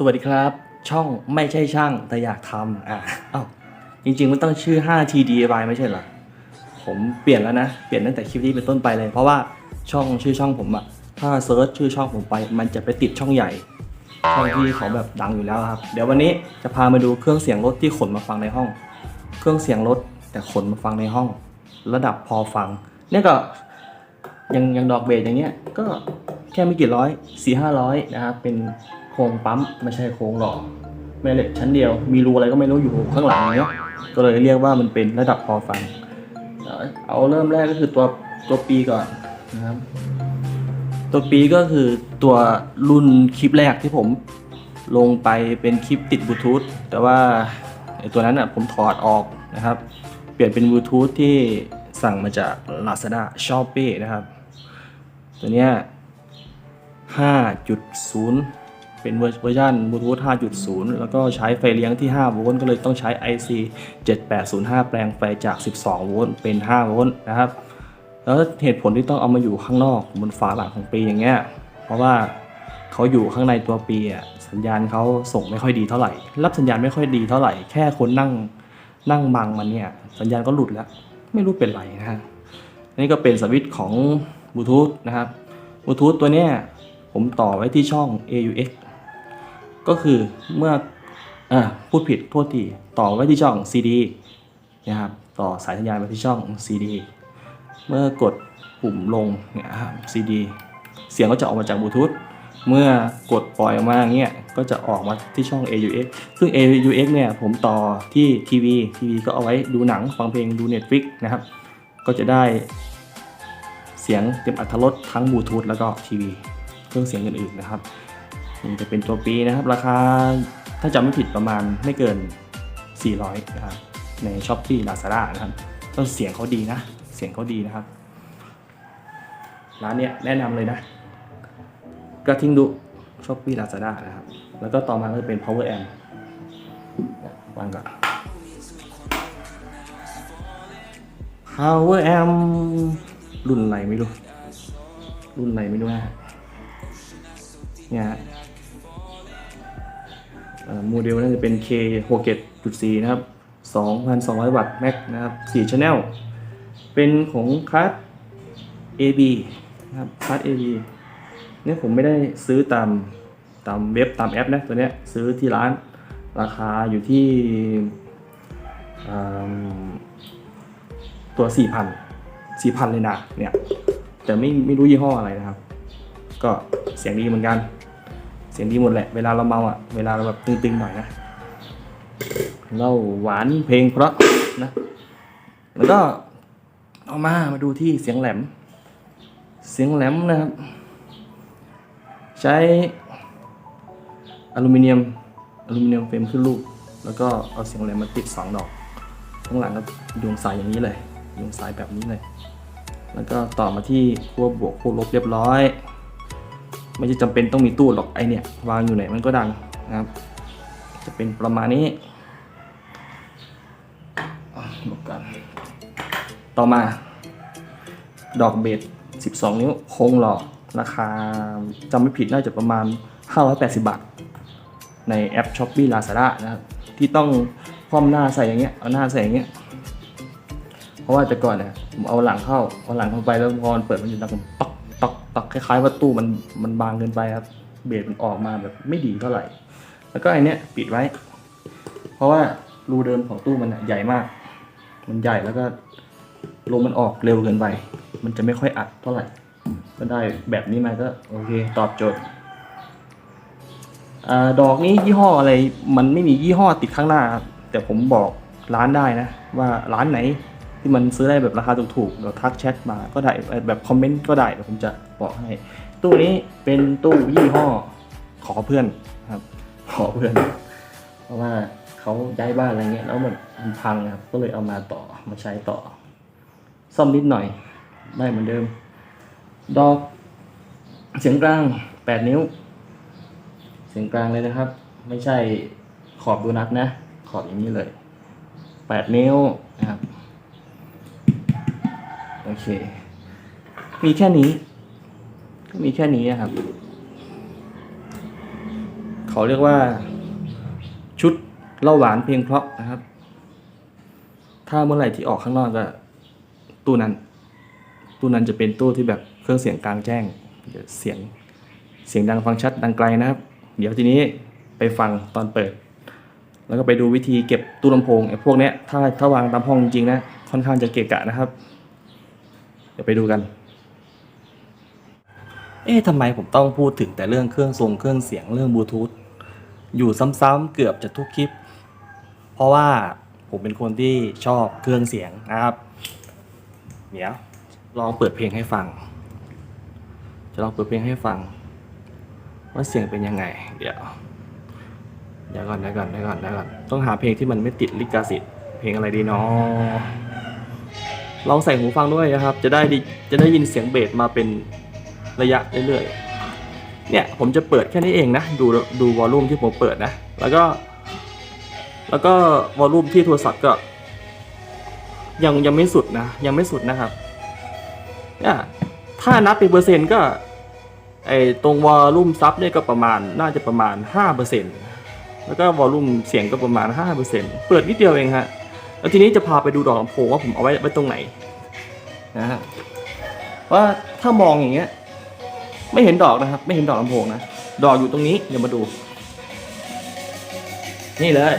สวัสดีครับ ช่องไม่ใช่ช่างแต่อยากทำอะเอ้าจริงๆมันต้องชื่อ 5T DIY ไม่ใช่เหรอผมเปลี่ยนแล้วนะ เปลี่ยนตั้งแต่คลิปนี้เป็นต้นไปเลย เพราะว่าช่องชื่อช่องผมอะถ้าเซิร์ชชื่อช่องผมไป มันจะไปติดช่องใหญ่ช่องที่เขาแบบดังอยู่แล้วครับ เดี๋ยววันนี้จะพามาดูเครื่องเสียงรถที่ขนมาฟังในห้อง เครื่องเสียงรถแต่ขนมาฟังในห้อง ระดับพอฟัง เนี่ยก็ยังยังดอกเบสอย่างเงี้ยก็แค่ไม่กี่ร้อยสี่ห้าร้อยนะครับเป็น ครงปั๊มไม่ใช่โครงหล่อแม่เหล็กชั้นเดียว มีรูอะไรก็ไม่รู้อยู่ข้างหลังเนี้ยก็เลยเรียกว่ามันเป็นระดับพอฟัง เอาเริ่มแรกก็คือตัวตัวปีก่อนนะครับ ตัวปีก็คือตัวรุ่นคลิปแรกที่ผมลงไปเป็นคลิปติดบลูทูธแต่ว่าตัวนั้นอะผมถอดออกนะครับ เปลี่ยนเป็นบลูทูธที่สั่งมาจาก Lazada Shopee นะครับ ตัวเนี้ย5.0 เป็นเวอร์ชันบลูทูธ5.0 แล้วก็ใช้ไฟเลี้ยงที่ 5 โวลต์ก็เลยต้องใช้ IC 7805 แปลงไฟจาก 12 โวลต์เป็น 5 โวลต์นะครับแล้วเหตุผลที่ต้องเอามาอยู่ข้างนอกบนฝาหลังของปีอย่างเงี้ยเพราะว่าเขาอยู่ข้างในตัวปีอะสัญญาณเขาส่งไม่ค่อยดีเท่าไหร่ รับสัญญาณไม่ค่อยดีเท่าไหร่แค่คนนั่งนั่งบังมันเนี่ยสัญญาณก็หลุดแล้ว ไม่รู้เป็นไรนะฮะนี่ก็เป็นสวิตช์ของบลูทูธนะครับบลูทูธตัวเนี้ยผมต่อไว้ที่ช่อง AUX ก็คือเมื่ออ่าพูดผิดโทษทีต่อไว้ที่ช่อง CD นะครับต่อสายสัญญาณไปที่ช่อง CD เมื่อกดปุ่มลงเนี่ยครับ CD เสียงก็จะออกมาจากบลูทูธเมื่อกดปล่อยออกมาเงี้ยก็จะออกมาที่ช่อง AUX ซึ่ง AUX เนี่ยผมต่อที่ทีวีทีวีก็เอาไว้ดูหนังฟังเพลงดู Netflix นะครับ ก็จะได้เสียงเต็มอัตรถรสทั้งบลูทูธแล้วก็ทีวีเครื่องเสียงอื่นๆนะครับ นี่จะเป็นตัวปีนะครับ ราคาถ้าจำไม่ผิดประมาณไม่เกิน 400นะครับใน s h อ p e e Lazada นะครับต้นเสียงเขาดีนะ เสียงเขาดีนะครับ ร้านเนี้ยแนะนำเลยนะ กระทิงดุ s h อ p e e Lazada นะครับ แล้วก็ต่อมาก็จะเป็น power amp วางก่อน power amp รุ่นอะไรไม่รู้ รุ่นอะไรไม่รู้นะเนี่ยฮะ โมเดลน่าจะเป็น K 67.4นะครับ 2,200 วัตต์แม็กนะครับ4 channel เป็นของคลาส AB นะครับคลาส AB เนี่ยผมไม่ได้ซื้อตามตามเว็บตามแอปนะตัวเนี้ยซื้อที่ร้านราคาอยู่ที่ตัว 4,000 4,000 เลยนะเนี่ยแต่ไม่ไม่รู้ยี่ห้ออะไรนะครับ ก็เสียงดีเหมือนกัน สียงดีหมดแหละ เวลาเราเมาอะ เวลาเราแบบตึงๆหน่อยนะเล่าหวานเพลงเพราะนะ แล้วก็เอามามาดูที่เสียงแหลม เสียงแหลมนะครับ ใช้อลูมิเนียมอลูมิเนียมเฟรมขึ้นรูป แล้วก็เอาเสียงแหลมมาติดสองดอก ข้างหลังก็ดวงสายอย่างนี้เลยดวงสายแบบนี้เลย แล้วก็ต่อมาที่ขั้วบวกขั้วลบเรียบร้อย ไม่ใช่จำเป็นต้องมีตู้หรอกไอเนี่ยวางอยู่ไหนมันก็ดังนะครับ จะเป็นประมาณนี้อะหลบกันต่อมา ดอกเบส12 นิ้วโค้งหล่อราคาจำไม่ผิดน่าจะประมาณ 580 บาท ในแอป s h o p e e Lazada นะครับ ที่ต้องคว่ำหน้าใส่อย่างเงี้ยเอาหน้าใส่อย่างเงี้ยเพราะว่าแต่ก่อนเนี่ยผมเอาหลังเข้าเอาหลังเข้าไปแล้วพอเปิดมันจะดังตอก ตอกคล้ายๆว่าตู้มันมันบางเกินไปครับ เบสมันออกมาแบบไม่ดีเท่าไหร่ แล้วก็ไอเนี้ยปิดไว้ เพราะว่ารูเดิมของตู้มันอะใหญ่มาก มันใหญ่แล้วก็ลมมันออกเร็วเกินไป มันจะไม่ค่อยอัดเท่าไหร่ ก็ได้แบบนี้มาก็โอเคตอบโจทย์อดอกนี้ยี่ห้ออะไรมันไม่มียี่ห้อติดข้างหน้า แต่ผมบอกร้านได้นะ ว่าร้านไหน ที่มันซื้อได้แบบราคาถูกๆเดี๋ยวทักแชทมาก็ได้แบบคอมเมนต์ก็ได้เดี๋ยวผมจะบอกให้ ตู้นี้เป็นตู้ยี่ห้อขอเพื่อนครับ ขอเพื่อน เพราะว่าเขาย้ายบ้านอะไรเงี้ยแล้วมันพังครับก็เลยเอามาต่อมาใช้ต่อ ซ่อมนิดหน่อยได้เหมือนเดิม ดอก เสียงกลาง8นิ้ว เสียงกลางเลยนะครับ ไม่ใช่ขอบดูนัทนะ ขอบอย่างนี้เลย8นิ้วนะครับ โอเค มีแค่นี้ก็มีแค่นี้นะครับ เขาเรียกว่า ชุดเล่าหวานเพลงเพราะนะครับ ถ้าเมื่อไหร่ที่ออกข้างนอกก็ ตู้นั้น ตู้นั้นจะเป็นตู้ที่แบบเครื่องเสียงกลางแจ้งเดี๋ยวเสียงเสียงดังฟังชัดดังไกลนะครับ เดี๋ยวทีนี้ไปฟังตอนเปิด แล้วก็ไปดูวิธีเก็บตู้ลำโพงไอ้พวกเนี้ยถ้าถ้าวางตามห้องจริงๆนะค่อนข้างจะเกะกะนะครับ ดี๋ยวไปดูกัน เอ๊ะทำไมผมต้องพูดถึงแต่เรื่องเครื่องทรงเครื่องเสียงเรื่องบลูทูธอยู่ซ้ำๆเกือบจะทุกคลิป เพราะว่าผมเป็นคนที่ชอบเครื่องเสียงนะครับ เดี๋ยวลองเปิดเพลงให้ฟัง จะลองเปิดเพลงให้ฟัง ว่าเสียงเป็นยังไง เดี๋ยวเดี๋ยวก่อนเดี๋ยวก่อนเดี๋ยวก่อนเดี๋ยวก่อนต้องหาเพลงที่มันไม่ติดลิขสิทธิ์เพลงอะไรดีเนาะ ลองใส่หูฟังด้วยนะครับ จะได้ดิจะได้ยินเสียงเบสมาเป็นระยะเรื่อยๆ เนี่ยผมจะเปิดแค่นี้เองนะ ดูดูวอลลุ่มที่ผมเปิดนะ แล้วก็ แล้วก็วอลลุ่มที่โทรศัพท์ก็ยังยังไม่สุดนะ ยังไม่สุดนะครับเนี่ยถ้านับเป็นเปอร์เซ็นต์ก็ไอตรงวอลลุ่มซับเนี่ยก็ประมาณน่าจะประมาณ5%เปอร์เซ็นต์แล้วก็วอลลุ่มเสียงก็ประมาณ5%เปอร์เซ็นต์เปิดนิดเดียวเองฮะ แล้วทีนี้จะพาไปดูดอกลำโพงว่าผมเอาไว้ไว้ตรงไหนนะฮะว่าถ้ามองอย่างเงี้ย ไม่เห็นดอกนะครับ ไม่เห็นดอกลำโพงนะดอกอยู่ตรงนี้เดี๋ยวมาดู นี่เลย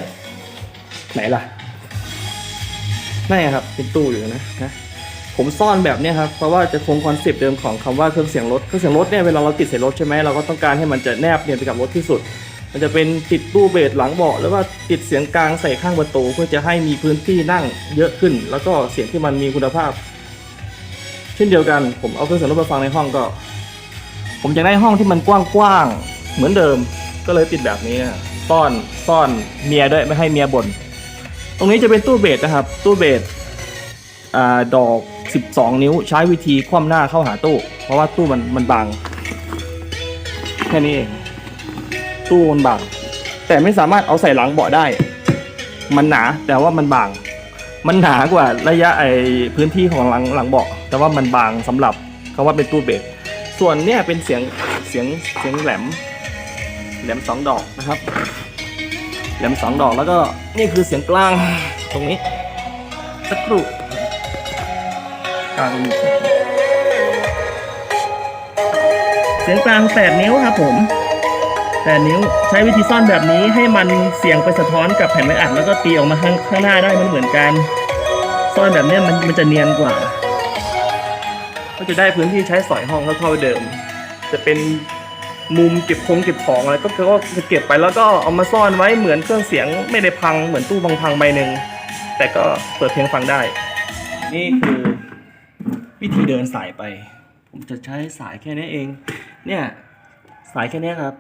ไหนล่ะนี่ครับเป็นตู้อยู่นะนะผมซ่อนแบบนี้ครับเพราะว่าจะคงคอนเซปต์เดิมของคำว่าเครื่องเสียงรถเครื่องเสียงรถเนี่ยเวลาเราติดใส่รถใช่ไหมเราก็ต้องการให้มันจะแนบเนียนไปกับรถที่สุด มันจะเป็นติดตู้เบสหลังเบาะแล้วก็ติดเสียงกลางใส่ข้างประตูเพื่อจะให้มีพื้นที่นั่งเยอะขึ้น แล้วก็เสียงที่มันมีคุณภาพ เช่นเดียวกันผมเอาเครื่องเสียงรถมาฟังในห้องก็ ผมจะได้ห้องที่มันกว้างๆเหมือนเดิม ก็เลยติดแบบนี้ซ่อนซ่อนเมียด้วยไม่ให้เมียบ่นตรงนี้จะเป็นตู้เบสนะครับ ตู้เบสอ่าดอก 12 นิ้วใช้วิธีคว่ำหน้าเข้าหาตู้ เพราะว่าตู้มันมันบางแค่นี้เอง ตู้มันบาง แต่ไม่สามารถเอาใส่หลังเบาะได้ มันหนาแต่ว่ามันบาง มันหนากว่าระยะไอพื้นที่ของหลังหลังเบาะ แต่ว่ามันบางสำหรับคำว่าเป็นตู้เบสส่วนเนี่ยเป็นเสียงเสียงเสียงแหลม แหลมสองดอกนะครับ แหลมสองดอกแล้วก็นี่คือเสียงกลางตรงนี้สักครู่กลางเสียงกลางแปดนิ้วครับผม แปดนิ้วใช้วิธีซ่อนแบบนี้ให้มันเสียงไปสะท้อนกับแผ่นไม้อัดแล้วก็ตีออกมาข้างข้างหน้าได้มันเหมือนกัน ซ่อนแบบนี้มันมันจะเนียนกว่า ก็จะได้พื้นที่ใช้สอยห้องเท่าๆเดิม จะเป็นมุมเก็บคงเก็บของอะไรก็คือว่าจะเก็บไปแล้วก็เอามาซ่อนไว้เหมือนเครื่องเสียงไม่ได้พังเหมือนตู้พังพังๆใบหนึ่งแต่ก็เปิดเพลงฟังได้ นี่คือวิธีเดินสายไป ผมจะใช้สายแค่นี้เอง เนี่ยสายแค่นี้ครับ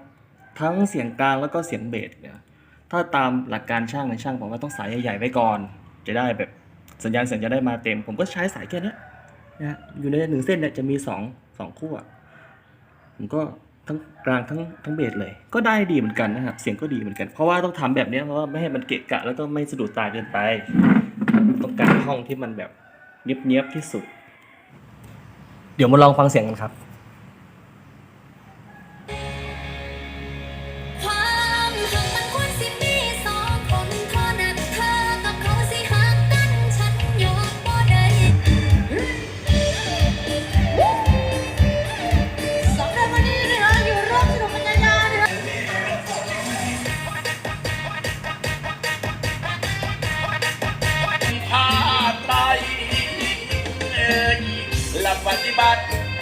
ทั้งเสียงกลางแล้วก็เสียงเบสเนี่ยถ้าตามหลักการช่างในช่างผมว่าต้องสายใหญ่ๆไว้ก่อน จะได้แบบสัญญาณเสียงจะได้มาเต็ม ผมก็ใช้สายแค่นี้นะอยู่ในหนึ่งเส้นเนี่ยจะมีสองสองคู่อะผมก็ทั้งกลางทั้งทั้งเบสเลย ก็ได้ดีเหมือนกันนะครับเสียงก็ดีเหมือนกัน เพราะว่าต้องทำแบบเนี้ยเพราะว่าไม่ให้มันเกะกะ แล้วก็ไม่สะดุดตาเกินไปต้องการห้องที่มันแบบเงียบๆที่สุด เดี๋ยวมาลองฟังเสียงกันครับ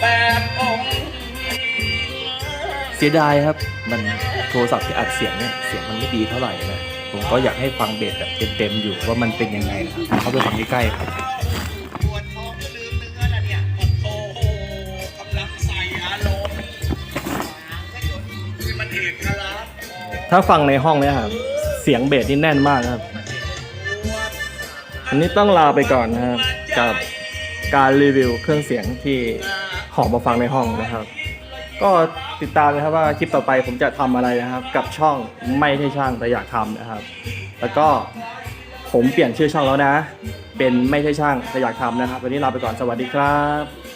แบบองค์เสียดายครับ มันโทรศัพท์ที่อัดเสียงเนี่ยเสียงมันไม่ดีเท่าไหร่นะผมก็อยากให้ฟังเบสแบบเต็มๆอยู่ว่ามันเป็นยังไงนะครับเข้าไปฟังใกล้ๆครับปวดท้องก็ลืมเนื้อแล้วเนี่ยโอ้โหกำลังใส่อารมณ์ที่มันเอกลักษณ์ถ้าฟังในห้องเนี่ยครับเสียงเบสนี่แน่นมากนะครับ อันนี้ต้องลาไปก่อนนะครับกับการรีวิวเครื่องเสียงที่ ขอมาฟังในห้องนะครับ ก็ติดตามนะครับว่าคลิปต่อไปผมจะทำอะไรนะครับ กับช่องไม่ใช่ช่างแต่อยากทำนะครับ แล้วก็ผมเปลี่ยนชื่อช่องแล้วนะ เป็นไม่ใช่ช่างแต่อยากทำนะครับ วันนี้ลาไปก่อนสวัสดีครับ